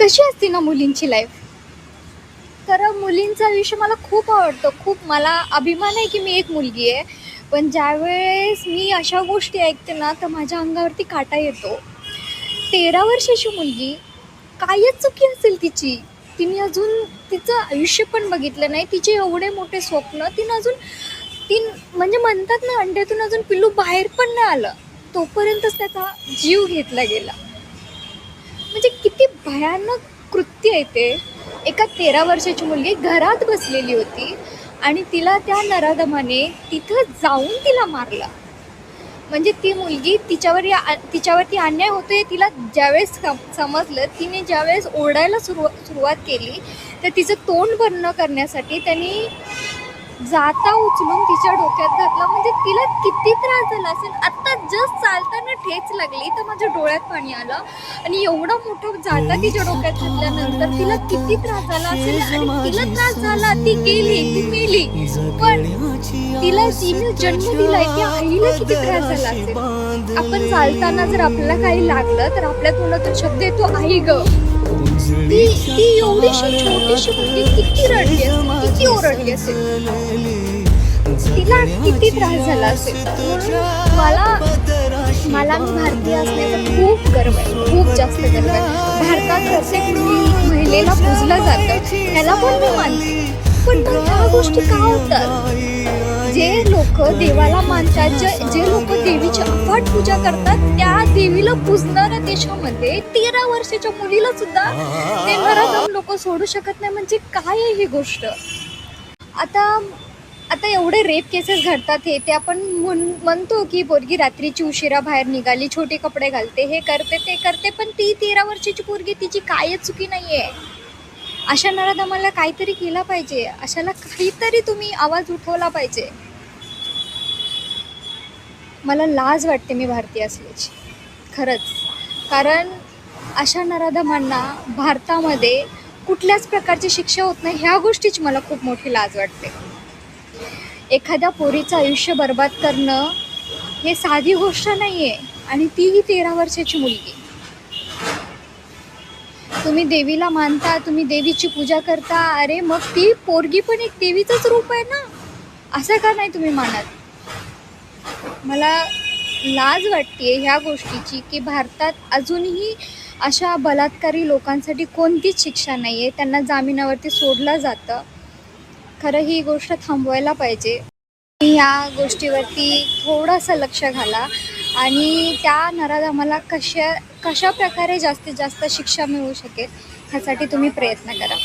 कशी असते ना मुलींची लाईफ तर मुलींचं आयुष्य मला खूप आवडतं. खूप मला अभिमान आहे की मी एक मुलगी आहे. पण ज्यावेळेस मी अशा गोष्टी ऐकते ना तर माझ्या अंगावरती काटा येतो. तेरा वर्षाची मुलगी कायच चुकी असेल तिची तिने अजून तिचं आयुष्य पण बघितलं नाही. तिचे एवढे मोठे स्वप्न तिनं अजून तीन म्हणजे म्हणतात ना अंड्यातून अजून पिल्लू बाहेर पण नाही आलं. तोपर्यंतच त्याचा जीव घेतला गेला. म्हणजे किती भयानक कृत्य आहे ते. एका तेरा वर्षाची मुलगी घरात बसलेली होती आणि तिला त्या नराधमाने तिथं जाऊन तिला मारलं. म्हणजे ती मुलगी तिच्यावर या तिच्यावरती अन्याय होतोय तिला ज्यावेळेस सम समजलं तिने ज्यावेळेस ओरडायला सुरुवा सुरुवात केली तर तिचं तोंड बंद करण्यासाठी त्यांनी जाता उचलून तिच्या डोक्यात घातला. म्हणजे तिला किती त्रास झाला असेल. आत्ता जस्ट चालताना ठेच लागली तर माझ्या डोळ्यात पाणी आलं. आणि एवढा मोठा जाता तिच्या डोक्यात घातल्यानंतर तिला किती त्रास झाला असेल. आणि तिला त्रास झाला ती गेली ती मेली. पण तिला तिने जन्म दिलाय की आईला किती त्रास झाला असेल. आपण चालताना जर आपल्याला काही लागलं तर आपल्या तोंडातून शब्द येतो आई ग. ती ती एवढीशी छोटीशी मुलगी किती रडली असेल किती ओरडली असेल. तिला किती त्रास झाला असेल. म्हणून मला मला मी भारतीय असण्याचा खूप गर्व आहे खूप जास्त गर्व आहे. भारतात प्रत्येक महिलेला पूजलं जातं त्याला पण मी मानते. पण मग ह्या गोष्टी का होतात? जे लोक देवाला मानतात जे जे लोक देवीची अफाट पूजा करतात त्या देवीला पुजणाऱ्या देशामध्ये तेरा वर्षाच्या मुलीला सुद्धा ते घरात लोक सोडू शकत नाही. म्हणजे काय आहे ही गोष्ट? आता आता एवढे रेप केसेस घडतात हे ते आपण म्हण म्हणतो की पोरगी रात्रीची उशिरा बाहेर निघाली छोटे कपडे घालते हे करते ते करते पण ती तेरा वर्षाची पोरगी तिची कायच चुकी नाही आहे अशा नराधमाला काहीतरी केला पाहिजे. अशाला काहीतरी तुम्ही आवाज उठवला पाहिजे. मला लाज वाटते मी भारतीय असल्याची. खरंच. कारण अशा नराधमांना भारतामध्ये कुठल्याच प्रकारची शिक्षा होत नाही ह्या गोष्टीची मला खूप मोठी लाज वाटते. एखाद्या पोरीचं आयुष्य बर्बाद करणं हे साधी गोष्ट नाही आहे आणि तीही तेरा वर्षाची मुलगी. तुम्ही देवीला मानता तुम्ही देवीची पूजा करता अरे मग ती पोरगी पण एक देवीचंच रूप आहे ना? असं का नाही तुम्ही मानत? मला लाज वाटते ह्या गोष्टीची की भारतात अजूनही अशा बलात्कारी लोकांसाठी कोणतीच शिक्षा नाही आहे त्यांना जामिनावरती सोडलं जातं. खरं ही गोष्ट थांबवायला पाहिजे. ह्या गोष्टीवरती थोडंसं लक्ष घाला आणि त्या नराधामाला कशा कशा प्रकारे जास्तीत जास्त शिक्षा मिळू शकेल ह्यासाठी तुम्ही प्रयत्न करा.